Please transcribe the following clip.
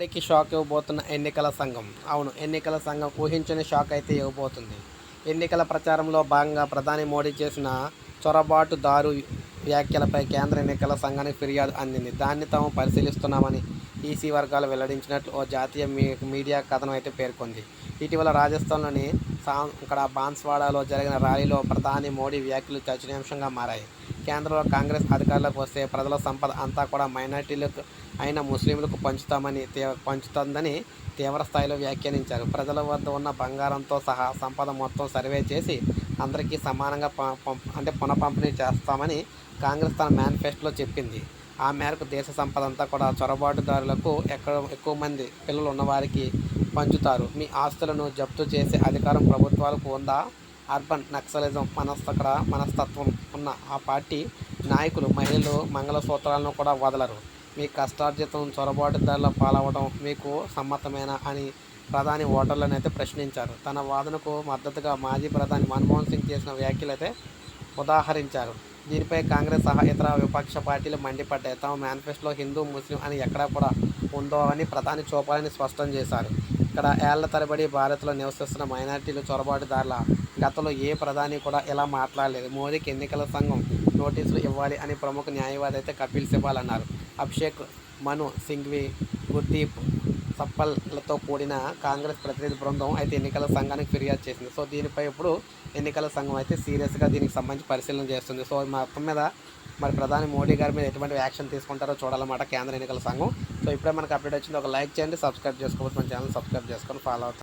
మోడీకి షాక్ ఇవ్వబోతున్న ఎన్నికల సంఘం. అవును ఎన్నికల సంఘం ఊహించని షాక్ అయితే ఇవ్వబోతుంది. ఎన్నికల ప్రచారంలో భాగంగా ప్రధాని మోడీ చేసిన చొరబాటు దారు వ్యాఖ్యలపై కేంద్ర ఎన్నికల సంఘానికి ఫిర్యాదు అందింది. దాన్ని తాము పరిశీలిస్తున్నామని ఈసీ వర్గాలు వెల్లడించినట్లు ఓ జాతీయ మీడియా కథనం అయితే పేర్కొంది. ఇటీవల రాజస్థాన్లోని సా ఇక్కడ బాన్స్వాడాలో జరిగిన ర్యాలీలో ప్రధాని మోడీ వ్యాఖ్యలు చర్చనీయాంశంగా మారాయి. కేంద్రంలో కాంగ్రెస్ అధికారంలోకి వస్తే ప్రజల సంపద అంతా కూడా మైనార్టీలకు అయిన ముస్లింలకు పంచుతామని పంచుతుందని తీవ్ర స్థాయిలో వ్యాఖ్యానించారు. ప్రజల వద్ద ఉన్న బంగారంతో సహా సంపద మొత్తం సర్వే చేసి అందరికీ సమానంగా అంటే పునఃపంపిణీ చేస్తామని కాంగ్రెస్ తన మేనిఫెస్టోలో చెప్పింది. ఆ మేరకు దేశ సంపద అంతా కూడా చొరబాటుదారులకు ఎక్కడ ఎక్కువ మంది పిల్లలు ఉన్నవారికి పంచుతారు. మీ ఆస్తులను జప్తు చేసే అధికారం ప్రభుత్వాలకు ఉందా? అర్బన్ నక్సలిజం మనస్తక్కడ మనస్తత్వం ఉన్న ఆ పార్టీ నాయకులు మహిళలు మంగళసూత్రాలను కూడా వదలరు. మీ కష్టార్జితం చొరబాటుదారుల పాలవడం మీకు సమ్మతమేనా అని ప్రధాని ఓటర్లను అయితే ప్రశ్నించారు. తన వాదనకు మద్దతుగా మాజీ ప్రధాని మన్మోహన్ సింగ్ చేసిన వ్యాఖ్యలు అయితే ఉదాహరించారు. దీనిపై కాంగ్రెస్ సహా ఇతర విపక్ష పార్టీలు మండిపడ్డాయి. తమ మేనిఫెస్టోలో హిందూ ముస్లిం అని ఎక్కడా కూడా ఉందో అని ప్రధాని చూపాలని స్పష్టం చేశారు. ఇక్కడ ఏళ్ళ తరబడి భారత్లో నివసిస్తున్న మైనార్టీలు చొరబాటుదారుల గతంలో ఏ ప్రధాని కూడా ఇలా మాట్లాడలేదు. మోదీకి ఎన్నికల సంఘం నోటీసులు ఇవ్వాలి అని ప్రముఖ న్యాయవాది అయితే కపిల్ సిబాల్ అన్నారు అభిషేక్ మను సింఘ్వి గుర్దీప్ సప్పల్తో కూడిన కాంగ్రెస్ ప్రతినిధి బృందం అయితే ఎన్నికల సంఘానికి ఫిర్యాదు చేసింది. సో దీనిపై ఇప్పుడు ఎన్నికల సంఘం అయితే సీరియస్గా దీనికి సంబంధించి పరిశీలన చేస్తుంది. సో మొత్తం మీద మరి ప్రధాని మోడీ గారి మీద ఎటువంటి యాక్షన్ తీసుకుంటారో చూడాలన్నమాట కేంద్ర ఎన్నికల సంఘం. సో ఇప్పుడే మనకు అప్డేట్ వచ్చింది. ఒక లైక్ చేయండి సబ్స్క్రైబ్ చేసుకోవచ్చు. మన ఛానల్ సబ్స్క్రైబ్ చేసుకొని ఫాలో అవుతాం.